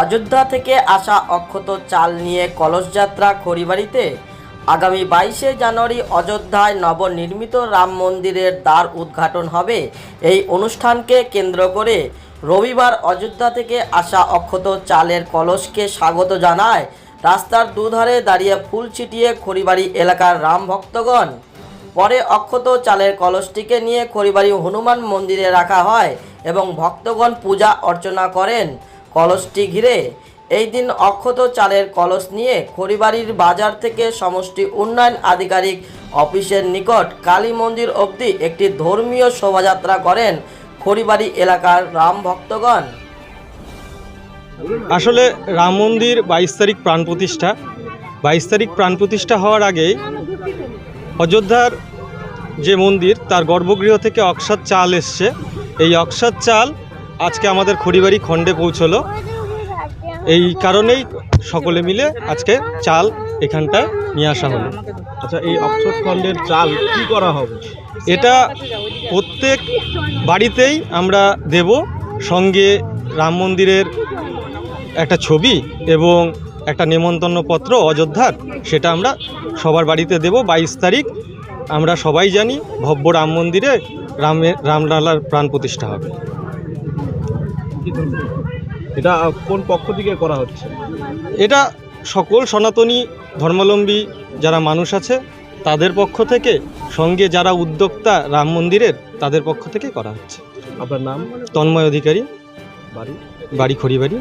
অযোধ্যা থেকে আসা অক্ষত চাল নিয়ে কলসযাত্রা খড়িবাড়িতে। আগামী বাইশে জানুয়ারি অযোধ্যায় নবনির্মিত রাম মন্দিরের দ্বার উদ্ঘাটন হবে। এই অনুষ্ঠানকে কেন্দ্র করে রবিবার অযোধ্যা থেকে আসা অক্ষত চালের কলসকে স্বাগত জানায় রাস্তার দুধারে দাঁড়িয়ে ফুল ছিটিয়ে খড়িবাড়ি এলাকার রাম ভক্তগণ। পরে অক্ষত চালের কলসটিকে নিয়ে খড়িবাড়ি হনুমান মন্দিরে রাখা হয় এবং ভক্তগণ পূজা অর্চনা করেন। কলসটি ঘিরে এই দিন অক্ষত চালের কলস নিয়ে খড়িবাড়ির বাজার থেকে সমষ্টি উন্নয়ন আধিকারিক অফিসের নিকট কালী মন্দির অবধি একটি ধর্মীয় শোভাযাত্রা করেন খড়িবাড়ি এলাকার রাম ভক্তগণ। আসলে রাম মন্দির বাইশ তারিখ প্রাণ প্রতিষ্ঠা। বাইশ তারিখ প্রাণ প্রতিষ্ঠা হওয়ার আগেই অযোধ্যার যে মন্দির, তার গর্ভগৃহ থেকে অক্ষাৎ চাল এসছে। এই অক্ষাৎ চাল আজকে আমাদের খড়িবাড়ি খণ্ডে পৌঁছলো। এই কারণেই সকলে মিলে আজকে চাল এখানটায় নিয়ে আসা হলো। আচ্ছা এই অক্ষর খণ্ডের চাল কি করা হবে? এটা প্রত্যেক বাড়িতেই আমরা দেব। সঙ্গে রাম মন্দিরের একটা ছবি এবং একটা নেমন্তন্ন পত্র অযোধ্যার সেটা আমরা সবার বাড়িতে দেব। বাইশ তারিখ আমরা সবাই জানি ভব্য রাম মন্দিরে রামের রামলালার প্রাণ প্রতিষ্ঠা হবে। এটা কোন পক্ষ থেকে করা হচ্ছে? এটা সকল সনাতনী ধর্মাবলম্বী যারা মানুষ আছে তাদের পক্ষ থেকে সঙ্গে যারা উদ্যোক্তা রাম মন্দিরের তাদের পক্ষ থেকে করা হচ্ছে। আপনার নাম? তন্ময় অধিকারী। বাড়ি? বাড়ি খড়িবাড়ি।